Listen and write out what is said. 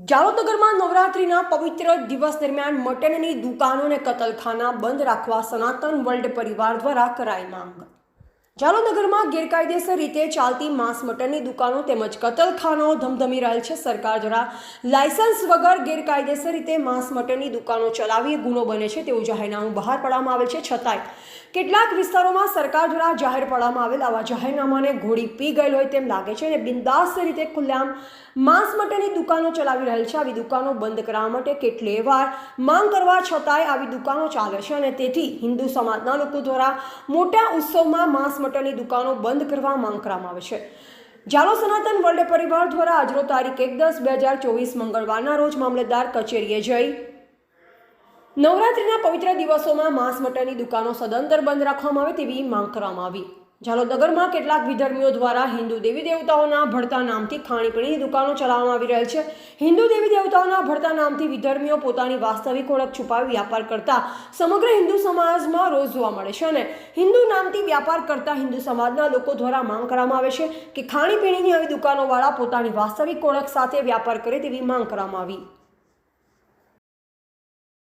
જાલોદગરમાં નવરાત્રિના પવિત્ર દિવસ દરમિયાન મટનની દુકાનો અને કતલખાના બંધ રાખવા સનાતન વર્લ્ડ પરિવાર દ્વારા કરાઈ માંગ. જાલોનગરમાં ગેરકાયદેસર રીતે ચાલતી માંસ મટનની દુકાનો તેમજ કતલખાનાઓ ધમધમી રહેલ છે. સરકાર દ્વારા લાયસન્સ વગર ગેરકાયદેસર રીતે માંસ મટનની દુકાનો ચલાવી ગુનો બને છે તેવું જાહેરનામું બહાર પાડવામાં આવેલ છે. છતાંય કેટલાક વિસ્તારોમાં સરકાર દ્વારા જાહેર પાડવામાં આવેલ આવા જાહેરનામાને ઘોડી પી ગયેલ હોય તેમ લાગે છે અને બિંદાસ રીતે ખુલ્લામ માંસ મટનની દુકાનો ચલાવી રહેલ છે. આવી દુકાનો બંધ કરાવવા માટે કેટલી વાર માંગ કરવા છતાંય આવી દુકાનો ચાલે છે અને તેથી હિન્દુ સમાજના લોકો દ્વારા મોટા ઉત્સવમાં માંસ મટનની દુકાનો બંધ કરવા માંગ કરવામાં આવે છે. જાલો સનાતન વર્લ્ડ પરિવાર દ્વારા આજરો તારીખ એક દસ બે હજાર ચોવીસ મંગળવારના રોજ મામલતદાર કચેરીએ જઈ નવરાત્રિના પવિત્ર દિવસોમાં માંસ મટનની દુકાનો સદંતર બંધ રાખવામાં આવે તેવી માંગ કરવામાં આવી. જાલોદગરમાં કેટલાક વિધર્મીઓ દ્વારા હિન્દુ દેવી દેવતાઓના ભળતા નામથી ખાણીપીણીની દુકાનો ચલાવવામાં આવી રહેલ છે. હિન્દુ દેવી દેવતાઓના ભળતા નામથી વિધર્મીઓ પોતાની વાસ્તવિક ઓળખ છુપાવી વ્યાપાર કરતા સમગ્ર હિન્દુ સમાજમાં રોજ જોવા મળે છે અને હિન્દુ નામથી વ્યાપાર કરતા હિન્દુ સમાજના લોકો દ્વારા માંગ કરવામાં આવે છે કે ખાણીપીણીની આવી દુકાનોવાળા પોતાની વાસ્તવિક ઓળખ સાથે વ્યાપાર કરે તેવી માંગ કરવામાં આવી.